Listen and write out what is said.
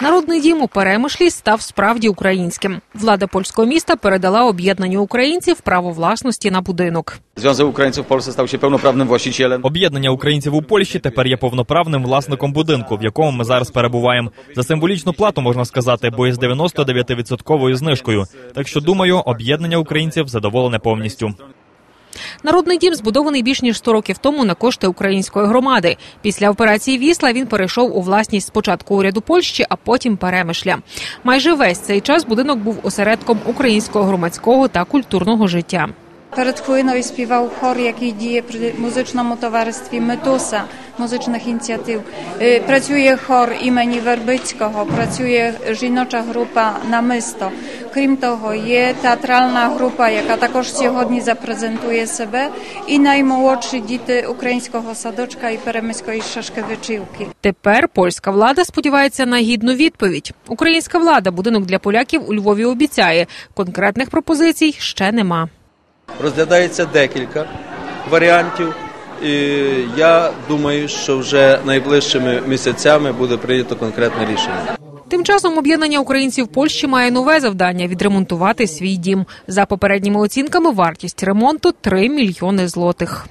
Народний дім у Перемишлі став справді українським. Влада польського міста передала об'єднанню українців право власності на будинок. Związek Ukraińców w Polsce stał się pełnoprawnym. Об'єднання українців у Польщі тепер є повноправним власником будинку, в якому ми зараз перебуваємо. За символічну плату можна сказати, бо із 99% знижкою. Так що думаю, об'єднання українців задоволене повністю. Народний дім збудований більш ніж 100 років тому на кошти української громади. Після операції Вісла він перейшов у власність спочатку уряду Польщі, а потім Перемишля. Майже весь цей час будинок був осередком українського громадського та культурного життя. Перед хвилиною співав хор, який діє при музичному товаристві Метуса, музичних ініціатив. Е, Працює хор імені Вербицького, працює жіноча група Намисто. Крім того, є театральна група, яка також сьогодні запрезентує себе, і наймолодші діти українського садочка і перемиської Шашкевичівки. Тепер польська влада сподівається на гідну відповідь. Українська влада будинок для поляків у Львові обіцяє. Конкретних пропозицій ще нема. Розглядається декілька варіантів. І я думаю, що вже найближчими місяцями буде прийнято конкретне рішення. Тим часом об'єднання українців Польщі має нове завдання відремонтувати свій дім. За попередніми оцінками, вартість ремонту 3 мільйони злотих.